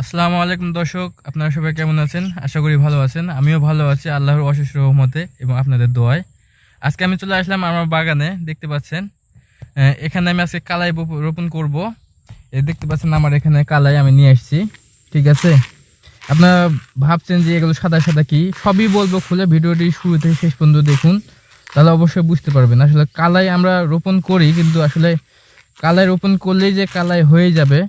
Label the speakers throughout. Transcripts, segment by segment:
Speaker 1: আসসালামু আলাইকুম দর্শক, আপনারা সবাই কেমন আছেন? আশা করি ভালো আছেন। আমিও ভালো আছি, আল্লাহর অশেষ রহমতে এবং আপনাদের দোয়ায়। আজকে আমি চলে আসলাম আমার বাগানে, দেখতে পাচ্ছেন। এখানে আমি আজকে কালাই রোপণ করব। এই দেখতে পাচ্ছেন আমার এখানে কালাই আমি নিয়ে আসছি, ঠিক আছে? আপনারা ভাবছেন যে এগুলো সাদা সাদা কি? সবই বলব খুলে, ভিডিওটি শুরু থেকে শেষ পর্যন্ত দেখুন, তাহলে অবশ্যই বুঝতে পারবেন। আসলে কালাই আমরা রোপণ করি, কিন্তু আসলে কালাই রোপণ করলেই যে কালাই হয়ে যাবে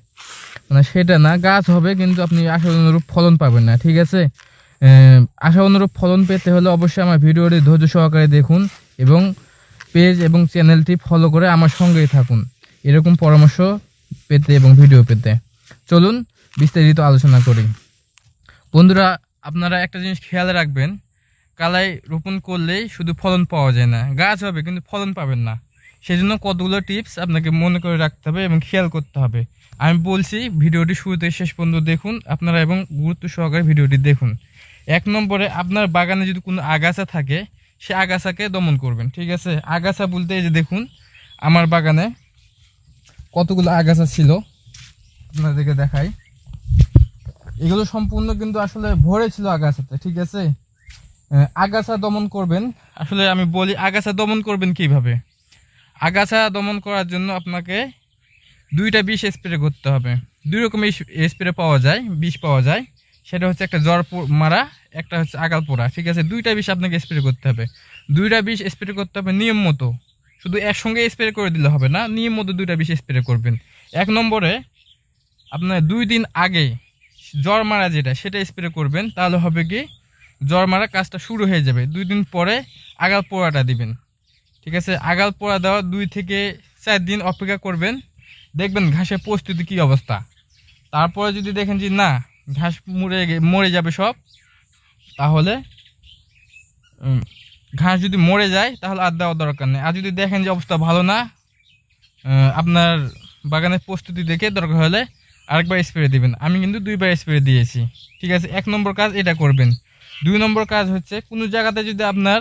Speaker 1: মানে সেটা না, গাছ হবে, কিন্তু আপনি আশা অনুরূপ ফলন পাবেন না, ঠিক আছে? আশা অনুরূপ ফলন পেতে হলে অবশ্যই আমার ভিডিওটি ধৈর্য সহকারে দেখুন এবং পেজ এবং চ্যানেলটি ফলো করে আমার সঙ্গেই থাকুন। এরকম পরামর্শ পেতে এবং ভিডিও পেতে। চলুন বিস্তারিত আলোচনা করি। বন্ধুরা, আপনারা একটা জিনিস খেয়াল রাখবেন, কালাই রোপণ করলেই শুধু ফলন পাওয়া যায় না, গাছ হবে, কিন্তু ফলন পাবেন না। সেজন্য কতগুলো টিপস আপনাকে মনে করে রাখতে হবে এবং খেয়াল করতে হবে। আমি বলছি, ভিডিওটি শুরু থেকে শেষ পর্যন্ত দেখুন, আপনারা এবং গুরুত্ব সহকারে ভিডিওটি দেখুন। এক নম্বরে, আপনার বাগানে যদি কোনো আগাছা থাকে, সে আগাছাকে দমন করবেন, ঠিক আছে? আগাছা বলতে এই যে দেখুন, আমার বাগানে কতগুলো আগাছা ছিল, আপনাদেরকে দেখাই। এগুলো সম্পূর্ণ কিন্তু আসলে ভরে ছিল আগাছাতে, ঠিক আছে? আগাছা দমন করবেন। আসলে আমি বলি, আগাছা দমন করবেন কীভাবে? আগাছা দমন করার জন্য আপনাকে দুইটা বিষ স্প্রে করতে হবে। দুই রকমের স্প্রে পাওয়া যায়, বিষ পাওয়া যায়। সেটা হচ্ছে একটা জ্বর মারা, একটা হচ্ছে আগাল পোড়া। ঠিক আছে? দুইটা বিষ আপনাকে স্প্রে করতে হবে। দুইটা বিষ স্প্রে করতে হবে নিয়ম মতো। শুধু একসঙ্গে স্প্রে করে দিলে হবে না, নিয়ম মতো দুইটা বিষ স্প্রে করবেন। এক নম্বরে, আপনার দুই দিন আগে জ্বর মারা যেটা, সেটা স্প্রে করবেন। তাহলে হবে কি? জ্বর মারা কাজটা শুরু হয়ে যাবে। দুই দিন পরে আগাল পোড়াটা দিবেন। ঠিক আছে? আগাল পোড়া দেওয়া দুই থেকে চার দিন অপেক্ষা করবেন। দেখবেন ঘাসের প্রস্তুতি কি অবস্থা। তারপরে যদি দেখেন যে না, ঘাস মরে মরে যাবে সব, তাহলে ঘাস যদি মরে যায়, তাহলে আর দেওয়ার দরকার নেই। আর যদি দেখেন যে অবস্থা ভালো না আপনার বাগানের প্রস্তুতি দেখে দরকার হলে আরেকবার স্প্রে দিবেন। আমি কিন্তু দুইবার স্প্রে দিয়েছি। ঠিক আছে? এক নম্বর কাজ এটা করবেন। দুই নম্বর কাজ হচ্ছে, কোনো জায়গাতে যদি আপনার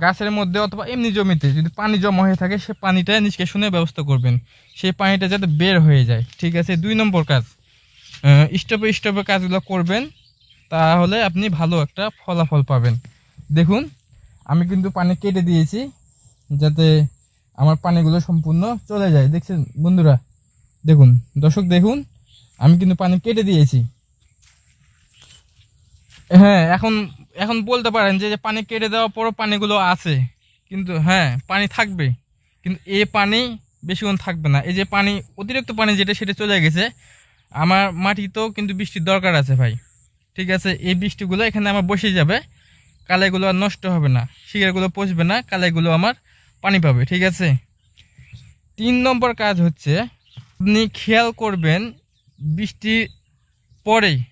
Speaker 1: গাছের মধ্যে অথবা এমনি জমিতে যদি পানি জমা হয়ে থাকে, সে পানিটা নিষ্কাশনের ব্যবস্থা করবেন। সেই পানিটা যাতে বের হয়ে যায়। ঠিক আছে, দুই নম্বর কাজ। স্টপে স্টপে কাজগুলো করবেন, তাহলে আপনি ভালো একটা ফলাফল পাবেন। দেখুন, আমি কিন্তু পানি কেটে দিয়েছি, যাতে আমার পানিগুলো সম্পূর্ণ চলে যায়। দেখছেন, বন্ধুরা? দেখুন, দর্শক, দেখুন, আমি কিন্তু পানি কেটে দিয়েছি। হ্যাঁ এখন এখন বলতে পারেন যে পানি কেটে দেওয়ার পরও পানিগুলো আছে। কিন্তু হ্যাঁ পানি থাকবে। কিন্তু এ পানি বেশিক্ষণ থাকবে না। এই যে পানি, অতিরিক্ত পানি যেটা, সেটা চলে গেছে। আমার মাটিতেও কিন্তু বৃষ্টির দরকার আছে ভাই। ঠিক আছে, এই বৃষ্টিগুলো এখানে আমার বসে যাবে। কালাইগুলো আর নষ্ট হবে না। শিকারগুলো পচবে না, কালাইগুলো আমার পানি পাবে। ঠিক আছে? তিন নম্বর কাজ হচ্ছে, আপনি খেয়াল করবেন বৃষ্টির পরেই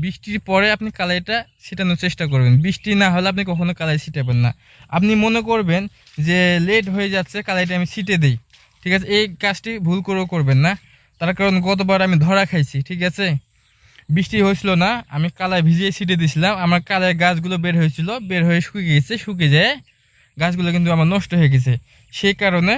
Speaker 1: বৃষ্টির পরে আপনি কালাইটা ছিটানোর চেষ্টা করবেন। বৃষ্টি না হলে আপনি কখনো কালাই ছিটাবেন না। আপনি মনে করবেন যে লেট হয়ে যাচ্ছে, কালাইটা আমি ছিটে দিই। ঠিক আছে? এই কাজটি ভুল করেও করবেন না। তার কারণ গতবার আমি ধরা খাইছি, ঠিক আছে? বৃষ্টি হয়েছিল না, আমি কালাই ভিজিয়ে ছিটে দিয়েছিলাম আমার কালাই গাছগুলো বের হয়েছিল, বের হয়ে শুকিয়ে গেছে, শুকিয়ে যায় গাছগুলো কিন্তু আমার নষ্ট হয়ে গেছে। সেই কারণে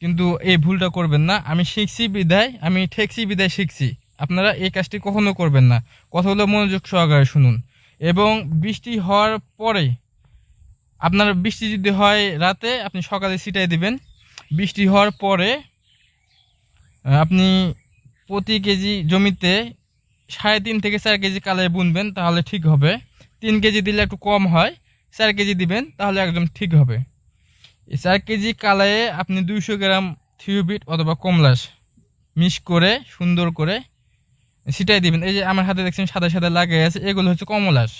Speaker 1: কিন্তু এই ভুলটা করবেন না। আমি শিখছি বিদায়, আমি ঠেকছি, বিদায় শিখছি। আপনারা এই কাজটি কখনো করবেন না। কথাগুলো মনোযোগ সহকারে শুনুন। এবং বৃষ্টি হওয়ার পরে আপনার বৃষ্টি যদি হয় রাতে, আপনি সকালে ছিটাই দিবেন। বৃষ্টি হওয়ার পরে আপনি প্রতি কেজি জমিতে সাড়ে তিন থেকে চার কেজি কালাই বুনবেন, তাহলে ঠিক হবে। তিন কেজি দিলে একটু কম হয়, চার কেজি দিবেন, তাহলে একদম ঠিক হবে। চার কেজি কালায়ে আপনি দুইশো গ্রাম থিওবিট অথবা কমলাস মিক্স করে, সুন্দর করে ছিটাই দিবেন। এই যে আমার হাতে দেখছেন সাদা সাদা লাগাই আছে, এগুলো হচ্ছে কমলাস।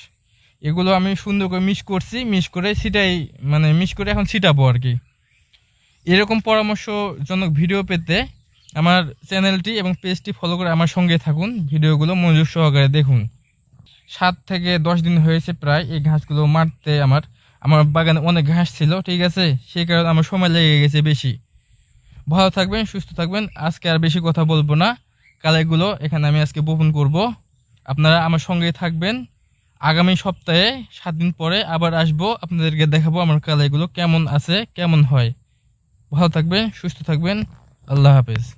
Speaker 1: এগুলো আমি সুন্দর করে মিক্স করছি মিক্স করে ছিটাই মানে মিক্স করে এখন ছিটাবো আর কি। এরকম পরামর্শজনক ভিডিও পেতে আমার চ্যানেলটি এবং পেজটি ফলো করে আমার সঙ্গে থাকুন, ভিডিওগুলো মনোযোগ সহকারে দেখুন। সাত থেকে দশ দিন হয়েছে প্রায় এই ঘাসগুলো মারতে আমার। আমার বাগানে অনেক ঘাস ছিল, ঠিক আছে? সেই কারণে আমার সময় লেগে গেছে বেশি। ভালো থাকবেন, সুস্থ থাকবেন, আজকে আর বেশি কথা বলব না। কালাইগুলো এখানে আমি আজকে বপন করব। আপনারা আমার সঙ্গে থাকবেন। আগামী সপ্তাহে সাত দিন পরে আবার আসব, আপনাদেরকে দেখাবো আমার কালারগুলো কেমন আছে, কেমন হয়। ভালো থাকবেন, সুস্থ থাকবেন। আল্লাহ হাফেজ।